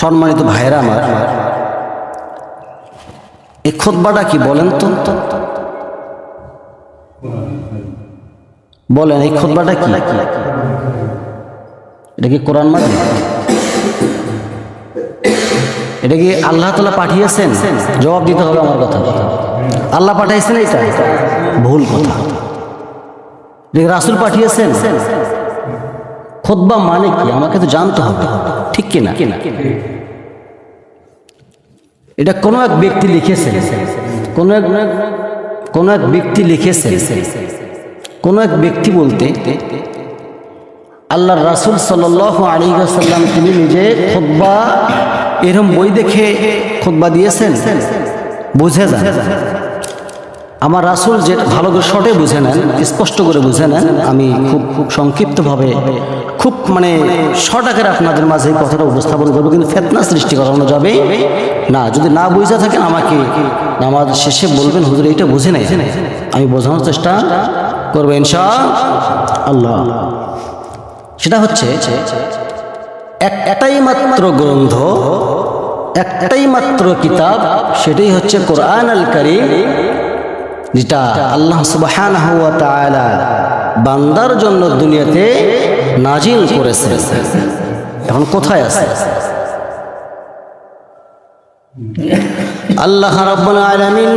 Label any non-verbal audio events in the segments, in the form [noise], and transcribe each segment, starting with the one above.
সম্মানিত ভাইরা আমার এই খোদবাটা কি বলেন তো? বলেন, এই খোদবাটা কি? এটা কি কোরআন মাজিদ? এটা কি আল্লাহ তালা পাঠিয়েছেন? জবাব দিতে হবে আমার কথা। আল্লাহ পাঠাইছেন এটা ভুল কথা। রাসুল পাঠিয়েছেন? খোদবা মানে কি? আমাকে তো জানতে হবে। ঠিক কিনা? এটা কোনো এক ব্যক্তি লিখেছে কোনো এক কোনো এক ব্যক্তি লিখেছে কোনো এক ব্যক্তি বলতে আল্লাহ রাসুল সাল আলী সাল্লাম তিনি নিজে খোদবা এরকম বই দেখে খোদবা দিয়েছেন? বুঝে যান আমার রাসুল যে ভালো করে শর্টে বুঝে নেন, স্পষ্ট করে বুঝে নেন, আমি খুব খুব সংক্ষিপ্তভাবে, খুব মানে শর্ট আকারে আপনাদের মাঝে এই কথাটা উপস্থাপন করব, কিন্তু ফেতনা সৃষ্টি করানো যাবে না। যদি না বুঝে থাকেন আমাকে নামাজ শেষে বলবেন, হুজুর এইটা বুঝে নাই আমি বোঝানোর চেষ্টা করব ইনশা আল্লাহ সেটা হচ্ছে, এক, একটাই মাত্র গ্রন্থ, একটাই মাত্র কিতাব, সেটাই হচ্ছে কোরআন আল করিম। যেটা আল্লাহ সুবাহ বান্দার জন্য দুনিয়াতে নাজিল করেছে। এখন কোথায় আছে? আল্লাহ রাব্বুল আলামিন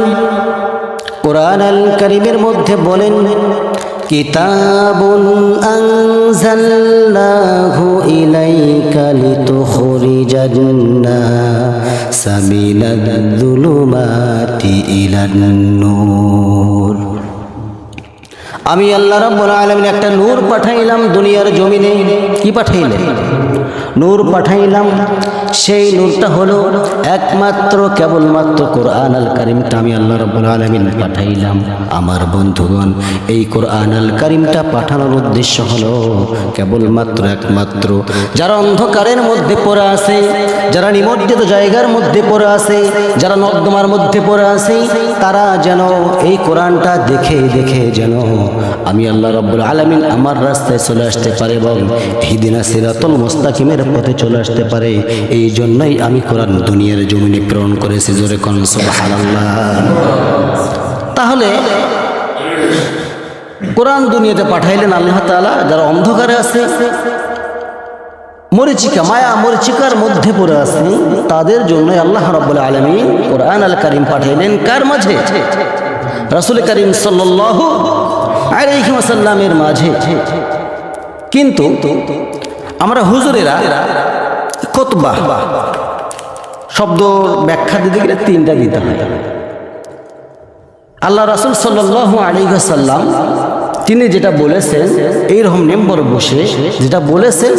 কোরআন আল কারীমের মধ্যে বলেন কিতাবুন আনজালনাহু ইলাইকা লিতুখরিজান নাসা মিনাল-যুলুমাতি ইলান-নূর আমি আল্লাহ রাব্বুল আলামিন একটা নূর পাঠাইলাম দুনিয়ার জমিনে। কি পাঠাইলেন? নূর পাঠাইলাম সেই নূরটা হলো একমাত্র, কেবলমাত্র কোরআন আল কারিমটা আমি আল্লাহ রাব্বুল আলামিন পাঠাইলাম। আমার বন্ধুগণ, এই কোরআন আল কারিমটা পাঠানোর উদ্দেশ্য হলো কেবলমাত্র একমাত্র, যারা অন্ধকারের মধ্যে পড়ে আছে, যারা নিমজ্জিত জায়গার মধ্যে পড়ে আছে, যারা নর্দমার মধ্যে পড়ে আছে, তারা যেন এই কোরআনটা দেখে দেখে যেন আমি আল্লাহ রব্বুল আলমিন আমার রাস্তায় চলে আসতে পারে এবং হিদিনা সিরাতুল মুস্তাকিমের পথে চলে আসতে পারে। এই জন্যই আমি কোরআন দুনিয়ার জমিনে প্রেরণ করেছি, জোরে কন, সুবহানাল্লাহ। তাহলে কোরআন দুনিয়াতে পাঠাইলেন আল্লাহ তাআলা, যারা অন্ধকারে আছে, মরিচিকা, মায়া মরিচিকার মধ্যে পড়ে আছে, তাদের জন্য আল্লাহ রাব্বুল আলামিন কোরআন আল কারিম পাঠাইলেন। কার মাঝে? রাসূল করিম সাল্লাল্লাহু আলাইহি মাঝে। কিন্তু আমরা হুজুরেরা খুতবা। শব্দ ব্যাখ্যা দিতে গেলে তিনটা দিতে হয়। আল্লাহ রাসূল সাল্লাল্লাহু আলাইহি ওয়াসাল্লাম, তিনি যেটা বলেছেন, এইরকম মেম্বর বসে যেটা বলেছেন,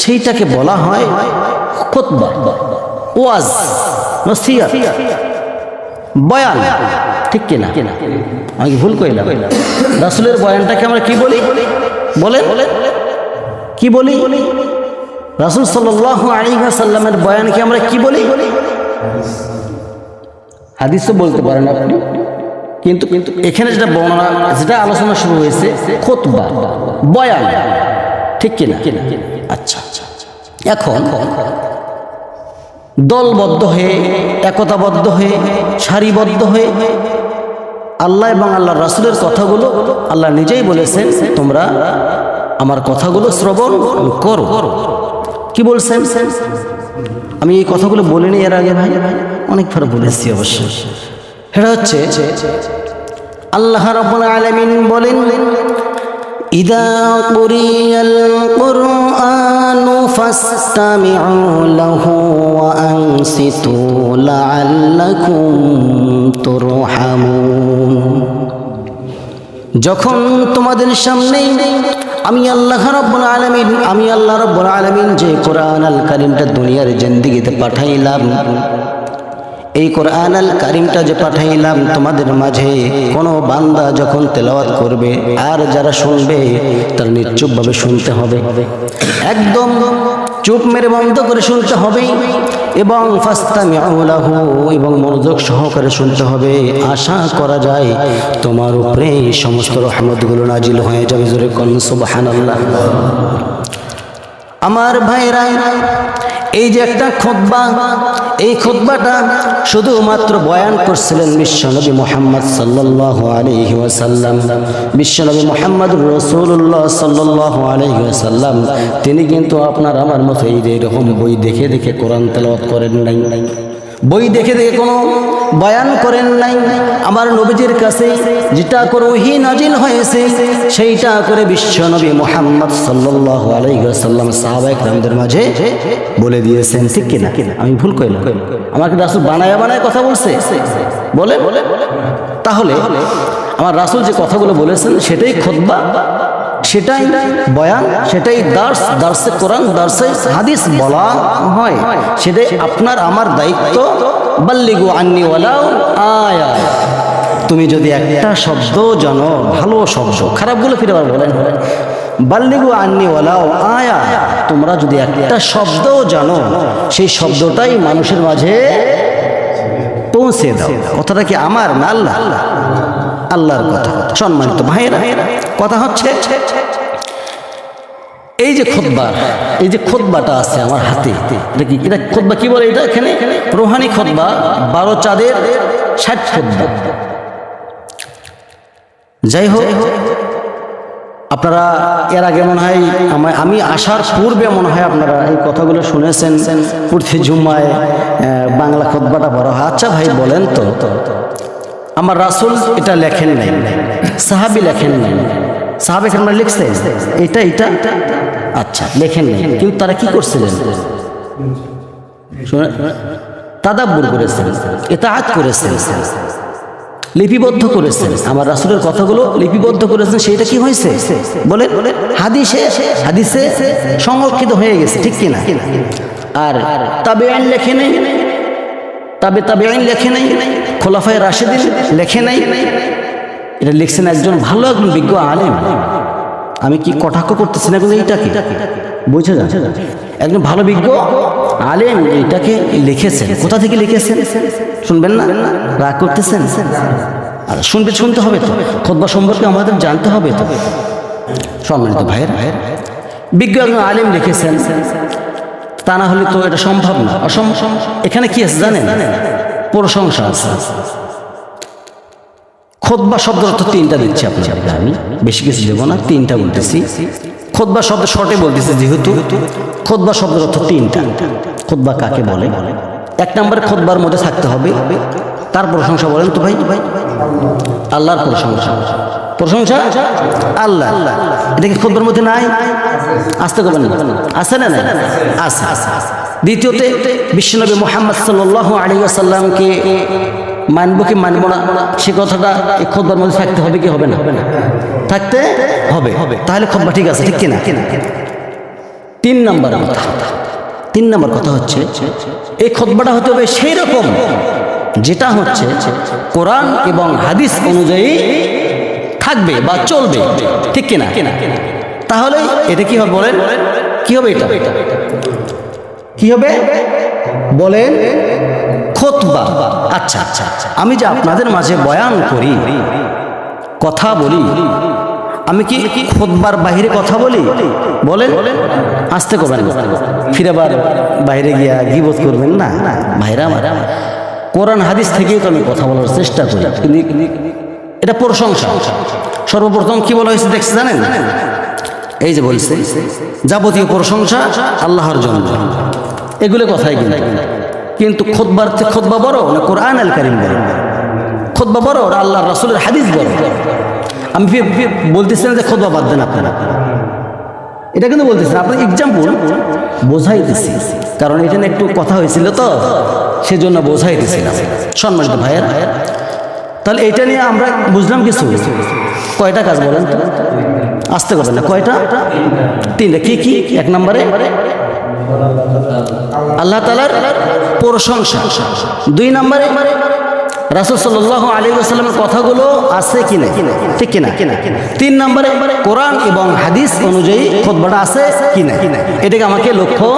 সেইটাকে বলা হয় ওয়াজ বয়ান। ঠিক কিনা? আমি ভুল কইলাম। রাসূলের বয়ানটাকে আমরা কি বলি? বলে কি বলি? রাসূল সাল্লাল্লাহু আলাইহি ওয়াসাল্লামের বয়ানকে আমরা কি বলি? হাদিস তো বলতে পারেন আপনি। কিন্তু কিন্তু এখানে যেটা বর্ণনা, যেটা আলোচনা শুরু হয়েছে বয়ান। ঠিক কিনা? আচ্ছা আচ্ছা। এখন দলবদ্ধ হয়ে, একতাবদ্ধ হয়ে, সারিবদ্ধ হয়ে আল্লাহ এবং আল্লাহ রাসুলের কথাগুলো আল্লাহ নিজেই বলেছেন, তোমরা আমার কথাগুলো শ্রবণ করো। কি বলছেন আমি এই কথাগুলো বলিনি এর আগে ভাই, অনেক অনেকবার বলেছি অবশ্য। এটা হচ্ছে, আল্লাহ রাব্বুল আলামিন বলেন, ইদা কুরিয়াল কুরআনু ফাসতামিউ লাহু ওয়া আনসিতু লাআল্লাকুম তুরহামুন। যখন তোমাদের সামনে আমি আল্লাহ রব্বুল আলমিন, আমি আল্লাহ রব্বুল আলমিন যে কোরআন আল কারিমটা দুনিয়ার জিন্দিগিতে পাঠাইলাম, এই কোরআন আল কারিমটা যে পাঠাইলাম তোমাদের মাঝে, কোনো বান্দা যখন তেলাওয়াত করবে আর যারা শুনবে, তারা নিশ্চুপভাবে শুনতে হবে। একদম চুপ মেরে বন্ধ করে শুনতে হবে এবং ফাস্তামিউলাহু এবং মনোযোগ সহকারে শুনতে হবে। আশা করা যায় তোমার উপরে সমস্ত রহমতগুলো নাজিল হয়ে যাবে। জোরে কন সুবহানাল্লাহ। আমার ভাইরা এই যে একটা খোদবা এই খোদবাটা শুধুমাত্র বয়ান করছিলেন বিশ্বনবী মোহাম্মদ সাল্লাহ আলহি ওয়াসাল্লাম। বিশ্বনবী মোহাম্মদ রসুল্লাহ সাল্লাহ আলহি ওয়াসাল্লাম, তিনি কিন্তু আপনার আমার মতো এই এরকম বই দেখে দেখে কোরআন তেলাওয়াত করেন নাই। বই দেখে দেখে কোনো বয়ান করেন নাই। আমার নবীজির কাছে যেটা করে ওহি নাজিল হয়েছে, সেইটা করে বিশ্বনবী মোহাম্মদ সাল্লাল্লাহু আলাইহি ওয়াসাল্লাম সাহাবা একরামদের মাঝে বলে দিয়েছেন। ঠিক কিনা আমি ভুল কইলাম। আমাকে রাসুল বানায় বানায় কথা বলছে? বলে? বলে তাহলে আমার রাসুল যে কথাগুলো বলেছেন, সেটাই খুতবা সেটাই বয়ান, সেটাই দার্স, দার্সে কোরআন, দার্সে হাদিস বলা হয়। সেটাই আপনার, আমার দায়িত্ব। বাল্লিগু আন্নি ওয়ালাও আয়া। তুমি যদি একটা শব্দ জানো, ভালো শব্দ, খারাপগুলো ফিরে আবার বলেন। বাল্লিগু আন্নি ওয়ালাও আয়া। তোমরা যদি একটা শব্দ জানো, সেই শব্দটাই মানুষের মাঝে পৌঁছে দাও। কথাটা কি আমার না আল্লাহ? আল্লাহর কথা। সম্মানিত ভাইয়েরা, কথা হচ্ছে, এই যে খোদবা এই যে খোদবাটা আছে আমার হাতে, এটা কি, এটা খোদবা কি বলে এটা এখানে? রোহানি খোদবা বারো চাঁদের ষাট খোদবা যাই হোক, আপনারা, এর আগে মনে হয় আমি আসার পূর্বে মনে হয় আপনারা এই কথাগুলো শুনেছেন। প্রতি জুম্মায় বাংলা খোদবাটা বড় হয়। আচ্ছা ভাই, বলেন তো। আমার রাসূল এটা লেখেন নাই, সাহাবি লেখেন নাই। সাহাবে কেন লিখছে এটা এটা? আচ্ছা লেখেন নাই। কিন্তু তারা কি করছিলেন? তাদাব্বুর করেছেন এতাহাত করেছেন, লিপিবদ্ধ করেছেন। আমার রাসূলের কথাগুলো লিপিবদ্ধ করেছেন, সেটা কি হয়েছে? বলে হাদিসে হাদিসে সংরক্ষিত হয়ে গেছে, ঠিক কিনা? আর তবে আইন লেখে নেই তবে তবে আইন লেখে নাই, খোলাফায় রাশেদিন লেখে নাই। এটা লিখছেন একজন ভালো, একজন বিজ্ঞ আলেম। আমি কি কটাক্ষ করতেছি না এইটাকে? বুঝে যাচ্ছে একজন ভালো বিজ্ঞ আলেম এটাকে লিখেছেন। কোথা থেকে লিখেছেন? শুনবেন না? রাগ করতেছেন? আর শুনবে, শুনতে হবে তো। খোদবা সম্পর্কে আমাদের জানতে হবে তো। সম্মানিত ভাইয়ের, বিজ্ঞ একজন আলেম লিখেছেন। তা না হলে তো এটা সম্ভব না। অসম্ভব এখানে কি আছে জানেন? প্রশংসা আছে। খোদবা শব্দ অর্থ তিনটা দিচ্ছি আপনাদেরকে আমি। বেশি কিছু দেবো না, তিনটা বলতেছি। খোদবা শব্দ শর্টে বলতেছি যেহেতু। খোদবা শব্দের অর্থ তিনটা। খোদবা কাকে বলে? এক নম্বরে খোদবার মধ্যে থাকতে হবে। তার প্রশংসা বলেন তো ভাই ভাই। আল্লাহর প্রশংসা। প্রশংসা? আল্লাহ। এটা কি খোদবার মধ্যে নাই? আসতে করবেন না। আছে না নাই? আছে। দ্বিতীয়তে, বিশ্বনবী মোহাম্মদ সাল্লাহ আলী আসাল্লামকে মানবো কি মানবো না, সে কথাটা এই খোদবার মধ্যে থাকতে হবে কি হবে না? থাকতে হবে। হবে তাহলে খোদবা ঠিক আছে, ঠিক কিনা? তিন নম্বর তিন নম্বর কথা হচ্ছে, এই খোদবাটা হতে হবে সেই রকম যেটা হচ্ছে কোরআন এবং হাদিস অনুযায়ী থাকবে বা চলবে, ঠিক কিনা? তাহলে এটা কি হবে বলেন? কি হবে এটা? কি হবে? বলেন, খোতবা। আচ্ছা আচ্ছা আমি যে আপনাদের মাঝে বয়ান করি, কথা বলি, আমি কি খোদবার বাহিরে কথা বলি? বলেন, আসতে করবেন ফিরাবার বাইরে গিয়া গিবোধ করবেন না। ভাইরা আমার, কোরআন হাদিস থেকেই তো আমি কথা বলার চেষ্টা করি। এটা প্রশংসা। সর্বপ্রথম কি বলা হয়েছে দেখছে জানেন? এই যে বলছে, যাবতীয় প্রশংসা আল্লাহর জন্য। এগুলো কথাই কিন্তু। কিন্তু খোদবার খোদবা বড় না কোরআন আল কারিম বড়? খোদবা বড় আর আল্লাহ রাসুলের হাদিস বড়? আমি বলতেছি না যে খোদবা বাদ দেন আপনারা। এটা কিন্তু বলতেছেন, আপনার এক্সাম্পল বোঝাইতেছি। কারণ এটা নিয়ে একটু কথা হয়েছিল তো, সেজন্য বোঝাইতেছিলাম। সম্মানিত ভাইয়ের, তাহলে এটা নিয়ে আমরা বুঝলাম কিছু? কয়টা কাজ বলেন? আসতে করবেন না কয়টা? তিনটা। কি কি? এক নম্বরে? আল্লাহ তালার প্রশংসা। দুই নম্বরে? রাসুল সাল্লাহ আলী আসসালামের কথাগুলো আছে কি না? ঠিক কিনা তিন নম্বরে কোরআন এবং হাদিস অনুযায়ী খোদবাটা আছে কি না? এটাকে আমাকে লক্ষ্য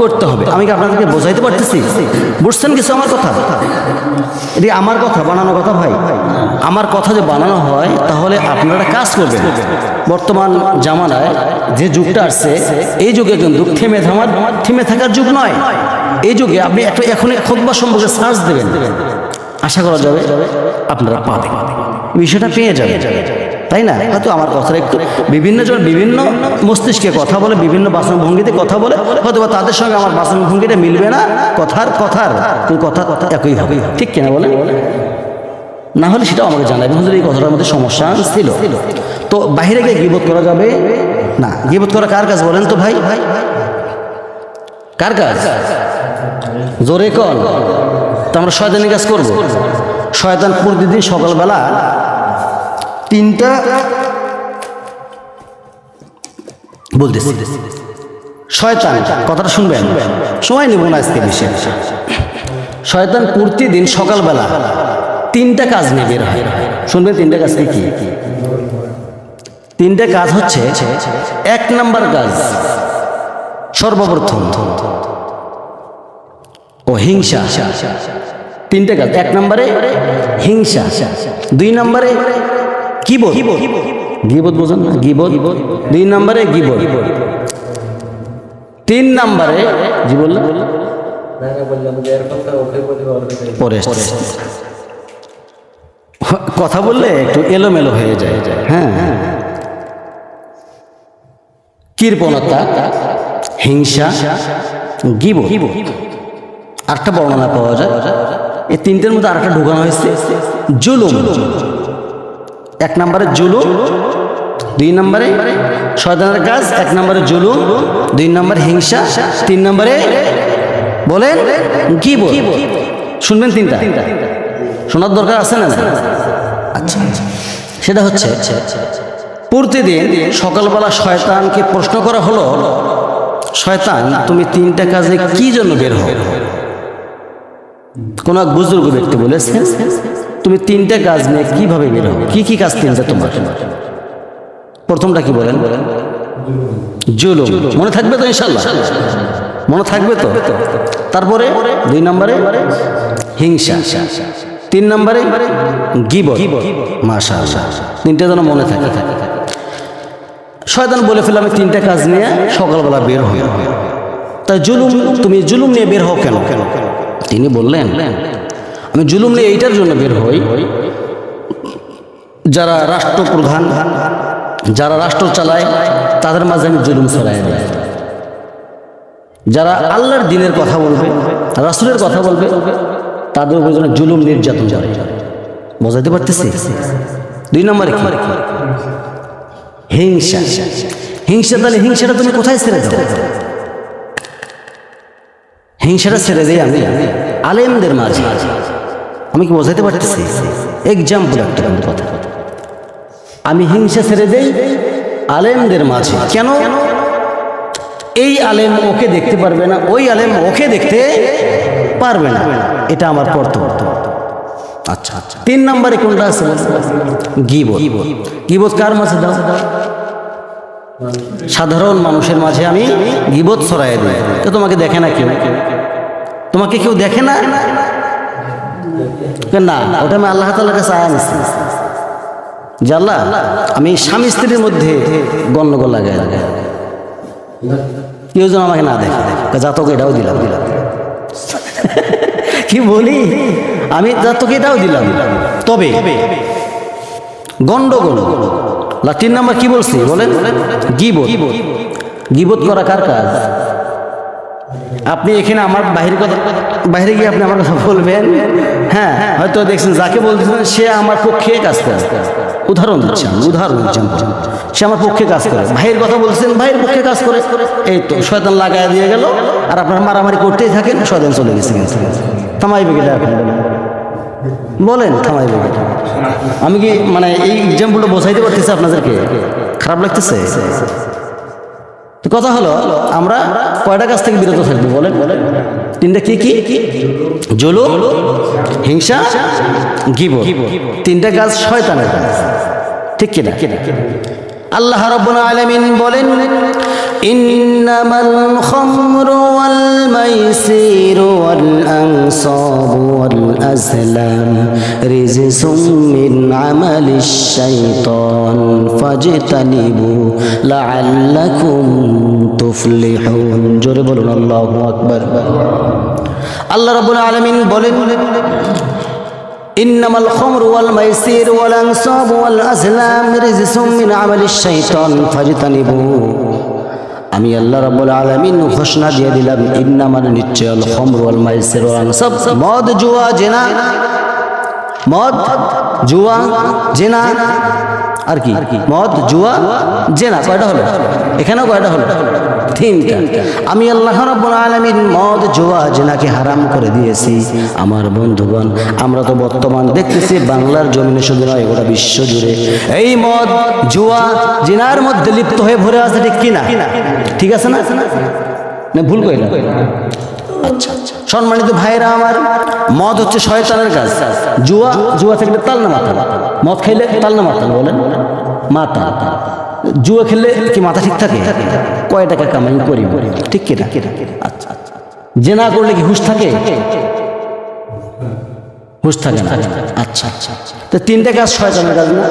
করতে হবে। আমি কি আপনাদেরকে বোঝাইতে পারতেছি? বুঝছেন কিছু আমার কথা? এটি আমার কথা, বানানো কথা ভাই। আমার কথা যে বানানো হয়, তাহলে আপনারা কাজ করবেন। বর্তমান জামানায় যে যুগটা আসছে, এই যুগে কিন্তু থেমে থামার, থেমে থাকার যুগ নয়। এই যুগে আপনি একটা এখন খোদবা সম্পর্কে সার্চ দেবেন। আশা করা যাবে আপনারা পাবেন। বিষয়টা পেয়ে যাবেন। তাই না? হয়তো আমার কথা একটু বিভিন্ন জন বিভিন্ন মস্তিষ্কে কথা বলে, বিভিন্ন বাসন ভঙ্গিতে কথা বলে হয়তো বা তাদের সঙ্গে আমার বাসন ভঙ্গিটা মিলবে না। কথার কথার কথা একই হবে। ঠিক কিনা বলে না হলে সেটাও আমাকে জানাবেন। হুজুর, এই কথাটার মধ্যে সমস্যা ছিল। তো বাইরে গিয়ে গিবোধ করা যাবে? না। গিবোধ করা কার কাজ বলেন তো ভাই? ভাই কার কাজ? জোরে কল তো আমরা শয়তানি কাজ করব। শয়তান প্রতিদিন সকালবেলা তিনটা বলতেছি। শয়তান, কথাটা শুনবেন? সময় নেব না আজকে বেশি শয়তান প্রতিদিন সকালবেলা তিনটা কাজ নিয়ে বের হয়। শুনবেন তিনটা কাজ কি? তিনটা কাজ হচ্ছে এক নাম্বার কাজ সর্বপ্রথম। হিংসা। তিনটে কাজ। এক নম্বরে হিংসা। দুই নম্বরে কিবোধ গিবোধ বোঝেন না গিবোধ দুই নম্বরে গিবোধ তিন নম্বরে জি বললেন। পরে কথা বললে একটু এলোমেলো হয়ে যায়। হ্যাঁ। কৃপণতা, হিংসা গিব আরেকটা বর্ণনা পাওয়া যায়। এই তিনটের মধ্যে আরেকটা ঢুকানো হয়েছে। জুলুম। এক নম্বরে জুলুম, দুই নম্বরে শয়তানের কাজ, এক নম্বরে জুলুম, দুই নম্বরে হিংসা, তিন নম্বরে বলেন কি বল? শুনবেন তিনটা। শোনার দরকার আছে না? আচ্ছা। সেটা হচ্ছে, প্রতিদিন সকালবেলা শয়তানকে প্রশ্ন করা হলো, শয়তান, তুমি তিনটা কাজে কি জন্য বের হও? কোন এক বুজুর্গ ব্যক্তি বলেছেন তুমি তিনটা কাজ নিয়ে কীভাবে বের হও কি কি কাজ তিনটা তোমার? প্রথমটা কি বলেন? জুলুম। মনে থাকবে তো ইনশাল্লাহ মনে থাকবে তো? তারপরে দুই নম্বরে হিংসা। তিন নম্বরে গিব মাশা তিনটা যেন মনে থাকে। শয়তান বলে ফেলে, আমি তিনটা কাজ নিয়ে সকালবেলা বের হই। তাই জুলুম, তুমি জুলুম নিয়ে বের হও কেন কেন? তিনি বললেন, আমি জুলুম নিয়ে এইটার জন্য বের হই, যারা রাষ্ট্রপ্রধান, যারা রাষ্ট্র চালায়, তাদের মাঝে আমি জুলুম ছড়াই যারা আল্লাহর দিনের কথা বলবে, রাসুলের কথা বলবে, তাদের উপর যেন জুলুম নির্যাতন করে বোঝাতে পারতেছি? দুই নম্বরে হিংসা। হিংসা তাহলে হিংসাটা তুমি কোথায় ছেড়ে দাও? হিংসাটা ছেড়ে দেই আমি। আলেমদের মাঝে। আমি কি বোঝাতে পারতেছি? এক্সাম্পল একটা কথা। আমি হিংসা ছেড়ে দেই আলেমদের মাঝে। কেন? এই আলেম ওকে দেখতে পারবে না, ওই আলেম ওকে দেখতে পারবে না। এটা আমার কর্তব্য। আচ্ছা আচ্ছা। তিন নম্বরে কোনটা আছে? গিবত। গিবত কার মাঝে দাও? সাধারণ মানুষের মাঝে আমি গিবত ছড়াই দিই। তো তোমাকে দেখে না কেউ? তোমাকে কেউ দেখে না? না? ওটা আমি আল্লাহ তালার কাছে আয়া নিচ্ছি যে আল্লাহ আমি স্বামী স্ত্রীর মধ্যে গণ্ডগোল লাগাই। কেউ যেন আমাকে না দেখে। যা তোকে এটাও দিলাম। দিলাম [laughs] কি বলি? আমি যা তোকে এটাও দিলাম। তবে গন্ডগোল লা তিন নাম্বার কি বলছি? বলেন। গিবত। গিবত করা কার কাজ? আপনি এখানে আমার বাহির কথা বাইরে গিয়ে আপনি আমার কথা বলবেন? হ্যাঁ হয়তো দেখছেন যাকে বলতেছেন সে আমার পক্ষে কাজ করে। উদাহরণ দিচ্ছেন উদাহরণ দিচ্ছেন সে আমার পক্ষে কাজ করে। ভাইয়ের কথা বলছেন, ভাইয়ের পক্ষে কাজ করে। এই তো, শয়তান লাগায় দিয়ে গেল। আর আপনার মারামারি করতেই থাকেন, শয়তান চলে গেছে থামাইবে গেলে আপনি বলেন, থামাইবে আমি কি মানে এই এক্সাম্পলটা বোঝাইতে পারতেছি আপনাদেরকে? খারাপ লাগতেছে? তো কথা হলো, আমরা কয়টা কাছ থেকে বিরত থাকব বলেন? তিনটা কি কি? জুলুম হিংসা গিব তিনটা কাজ শয়তানের কাজ। ঠিক কিনা? আল্লাহ রাব্বুল আলামিন বলেন, ইন্নামাল খামরু ওয়াল মাইসিরু ওয়াল আনসাবু ওয়াল আজলাম রিজসুম মিন আমালিশ শাইতান ফাজতানিবু লাআল্লাকুম তুফলিহুন। জোরে বলুন, আল্লাহু আকবার। আল্লাহ রাব্বুল আলামিন বলেন إنما الخمر والميسير والأنصاب والأزلام رجس من عمل الشيطان فاجتنبوه আমি আল্লাহ রাব্বুল আলামিন ঘোষণা দিয়ে দিলাম ইন্নামার নিশ্চয় আল খমর ওয়াল মাইসির ওয়াল আনসাব মদ জুয়া জেনা মদ জুয়া জেনা আর কি? মদ, জুয়া, জেনা, কয়টা হলো? এখানেও কয়টা হলো? আমি আল্লাহ রাব্বুল মদ, জুয়া, জেনাকে হারাম করে দিয়েছি। আমার বন্ধুগণ, আমরা তো বর্তমান দেখতেছি বাংলার জমিনে শুধু নয়, গোটা বিশ্ব জুড়ে। এই মদ, জুয়া, জেনার মধ্যে লিপ্ত হয়ে ভরে আছে ঠিক কিনা? ঠিক আছে না, ভুল কইলাম। আচ্ছা আচ্ছা। সম্মানিত ভাইরা আমার মদ হচ্ছে শয়তানের কাজ। জুয়া জুয়া থাকলে তাল না মাতাল। মদ খাইলে তাল না মাতাল, বলেন। মাতা জুয়া খেললে কি মাথা ঠিক থাকে? কয় টাকা কামাই করি ঠিক কিনা আচ্ছা আচ্ছা। জেনা করলে কি হুশ থাকে? হুশ থাকে না। আচ্ছা আচ্ছা। তো তিনটা কাজ শয়তানের কাজ না?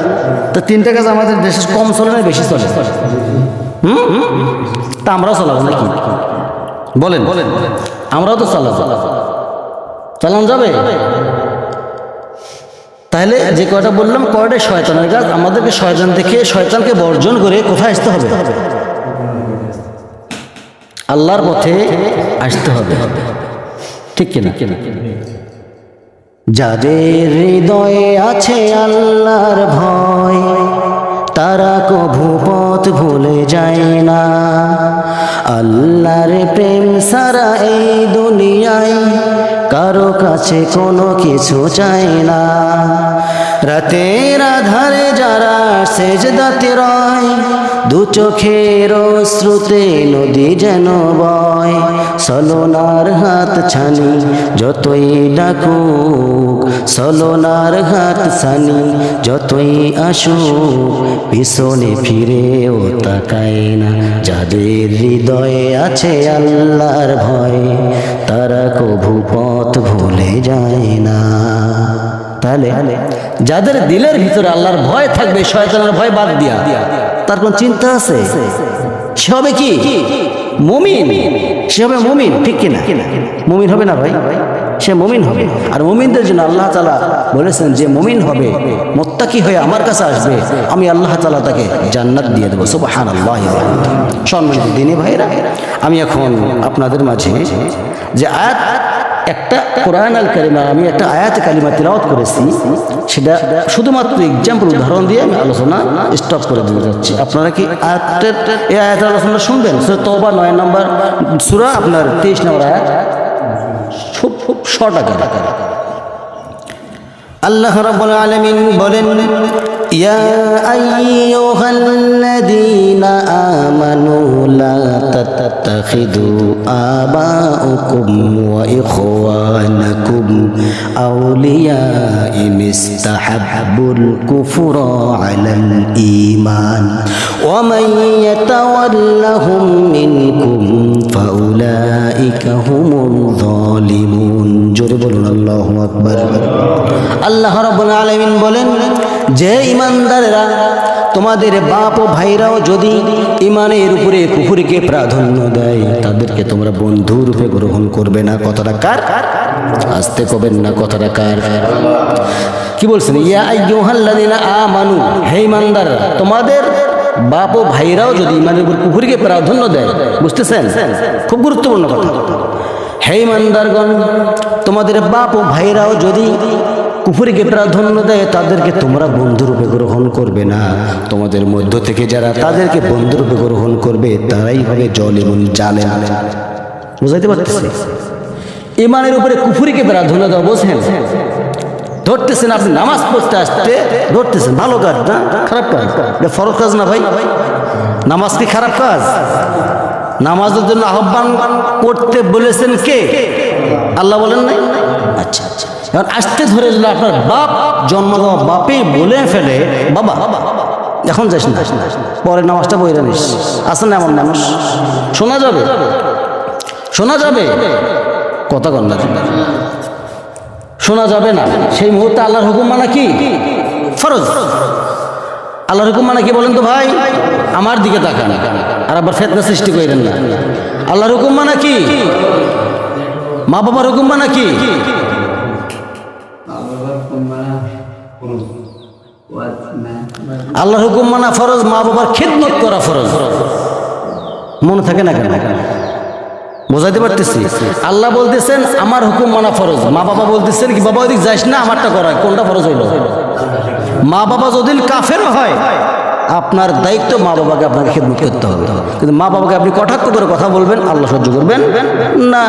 তো তিনটা কাজ আমাদের দেশে কম চলে না, বেশি চলে? হুম? তা আমরাও চালাবো নাকি? বলেন বলেন। আমরাও তো চালাবো। চালান যাবে? তাহলে যে কয়টা বললাম, কয়টা শয়তানের কাজ? আমাদেরকে শয়তান থেকে শয়তানকে বর্জন করে কোথায় আসতে হবে? আল্লাহর পথে আসতে হবে। ঠিক কিনা? যাদের হৃদয়ে আছে আল্লাহর ভয় তারা কভু পথ ভুলে যায় না। আল্লাহর প্রেম সারা এই দুনিয়ায় কারও কাছে কোনো কিছু চায় না। রাতের আধারে যারা সেজদাতে রয় দু চোখের শ্রুতে নদী যেন বয়। সলোনার হাত ছানি, যতই ডাকুক, সলোনার হাত ছানি, যতই আসুক, পিছনে ফিরেও তাকায় না। যাদের হৃদয়ে আছে আল্লাহর ভয়, তারা কভু পথ ভুলে যায় না। যাদের দিলের ভিতরে আল্লাহর ভয় থাকবে, শয়তানের ভয় বাদ দিয়া, তার কোন চিন্তা আছে? সে হবে কি? মমিন। সে হবে মমিন, ঠিক কিনা? মমিন হবে না ভাই? সে মমিন হবে। আর মমিনদের জন্য আল্লাহ তালা বলেছেন যে মমিন হবে, মোত্তাকি হয়ে আমার কাছে আসবে, আমি আল্লাহ তালা তাকে জান্নাত দিয়ে দেবো। সুবহান আল্লাহ সম্মানিত দিনী ভাইরা আমি এখন আপনাদের মাঝে যে আয়াত একটা কোরআন আল কারিমা আমি একটা আয়াত কালিমা তিলাওয়াত করেছি, সেটা শুধুমাত্র এক্সাম্পল উদাহরণ দিয়ে আমি আলোচনা স্টপ করে দিতে যাচ্ছি। আপনারা কি আয়াতের, এই আয়াতের আলোচনা শুনবেন? তবা নয় নম্বর সুরা, আপনার তেইশ নম্বর আয়াত, খুব খুব শর্ট আকার। আল্লাহ রাব্বুল আলামিন বলেন, ইয়া আইয়ুহাল্লাযীনা আমানু লা তাত্তাখিদু আবাউকুম ওয়া ইখওয়ানাকুম আউলিয়া ইমিস্তাহাব্বুল কুফরা আলাল ঈমান। ওয়া মান ইয়াতাওয়াল্লাহুম মিনকুম ফাউলাইকা হুমুল যালিমুন জোরে বলুন, আল্লাহু আকবার। আল্লাহ রাব্বুল আলামিন বলেন, যে ইমানদারেরা তোমাদের বাপ ও ভাইরাও যদি ইমানের উপরে কুকুরকে প্রাধান্য দেয়, তাদেরকে তোমরা বন্ধু রূপে গ্রহণ করবে না। কথাটা কার? আসতে কবেন না, কথাটা কার? কি বলছেন? ইয়া আইয়ুহাল্লাযিনা আমানু, হে ইমানদাররা তোমাদের বাপ ও ভাইরাও যদি ইমানের উপর কুকুরকে প্রাধান্য দেয়, বুঝতেছেন? খুব গুরুত্বপূর্ণ কথা। হে ইমানদারগণ, তোমাদের বাপ ও ভাইরাও যদি কুফুরিকে প্রাধান্য দেয়, তাদেরকে তোমরা বন্ধুরূপে গ্রহণ করবে না। তোমাদের মধ্য থেকে যারা তাদেরকে বন্ধুরূপে গ্রহণ করবে, তারাই হবে জল এবং জালে বুঝাইতে পারতেছি? ইমানের উপরে কুফুরিকে প্রাধান্য দেওয়া বোঝেন ধরতেছেন আপনি নামাজ পড়তে আসতে, ধরতেছেন, ভালো কাজ না? খারাপ কাজ? ফরজ কাজ না ভাই? নামাজ কি খারাপ কাজ? নামাজের জন্য আহ্বান করতে বলেছেন কে? আল্লাহ বলেন নাই? আচ্ছা আচ্ছা। এবার আসতে ধরে যদি আপনার বাপ জন্ম বাপে বলে ফেলে, বাবা, এখন যাস না। পরে নামাজটা বইরা নিস। আসেন না এমন মানুষ? শোনা যাবে? শোনা যাবে? কথা কন না। শোনা যাবে না। সেই মুহূর্তে আল্লাহর হুকুম মানা কি? ফরজ। আল্লাহর হুকুম মানে কি বলেন তো ভাই? আমার দিকে তাকান। আর আবার ফেতনা সৃষ্টি করেন না। আল্লাহর হুকুম মানে কি? মা বাবার হুকুম মানে কি? আল্লাহর হুকুম মানা ফরজ, মা বাবার খেদমত করা ফরজ। মনে থাকে না কেন? বোঝাইতে পারতেছি। আল্লাহ বলতেছেন, আমার হুকুম মানা ফরজ। মা বাবা বলতেছেন কি, বাবা ওদিক যাইস না, আমারটা করায় কোনটা ফরজ হইল? মা বাবা যদি কাফেরও হয়, আপনার দায়িত্ব মা বাবাকে আপনাকে খেদমত করতে হবে। কিন্তু মা বাবাকে আপনি কটাক্ষ করে কথা বলবেন, আল্লাহ সহ্য করবেন না।